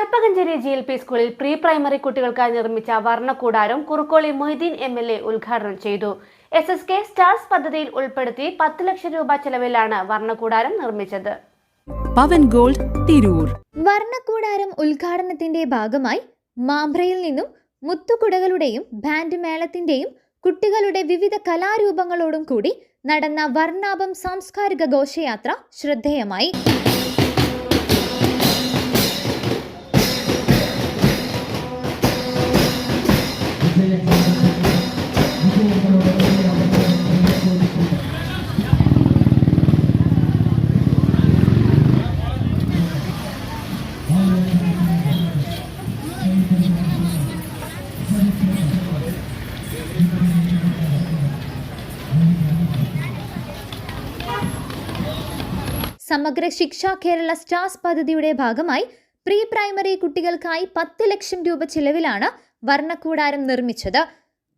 Kalpakanchery G L P സ്കൂളിൽ pre primary കുട്ടികൾക്കായി നിർമ്മിച്ച വർണക്കൂടാരം Kurukkoli Moideen M L A ഉദ്ഘാടനം ചെയ്തു. എസ് എസ് കെ സ്റ്റാർസ് പദ്ധതിയിൽ ഉൾപ്പെടുത്തി പത്ത് ലക്ഷം രൂപ ചെലവിലാണ് വർണക്കൂടാരം നിർമ്മിച്ചത്. പവൻ ഗോൾഡ് തിരൂർ. വർണക്കൂടാരം ഉദ്ഘാടനത്തിന്റെ ഭാഗമായി മാംബ്രയിൽ നിന്നും മുത്തുകുടകളുടെയും ബാൻഡ് മേളത്തിന്റെയും കുട്ടികളുടെ വിവിധ കലാരൂപങ്ങളോടും കൂടി നടന്ന വർണാഭം സാംസ്കാരിക ഘോഷയാത്ര ശ്രദ്ധേയമായി. സമഗ്ര ശിക്ഷാ കേരള സ്റ്റാർസ് പദ്ധതിയുടെ ഭാഗമായി പ്രീ പ്രൈമറി കുട്ടികൾക്കായി പത്ത് ലക്ഷം രൂപ ചിലവിലാണ് വർണക്കൂടാരം നിർമ്മിച്ചത്.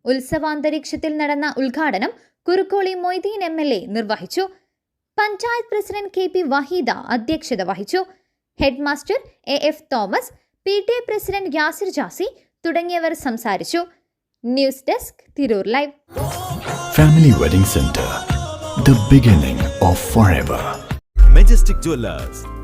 ഉത്സവാന്തരീക്ഷത്തിൽ നടന്ന ഉദ്ഘാടനം Kurukkoli Moideen M L A നിർവഹിച്ചു. Panchayat president K P Waheeda അധ്യക്ഷത വഹിച്ചു. Head master A F Thomas P T A president Yasir Jasi തുടങ്ങിയവർ സംസാരിച്ചു. News desk Tirur live. Family wedding centre the beginning of forever majestic jewellers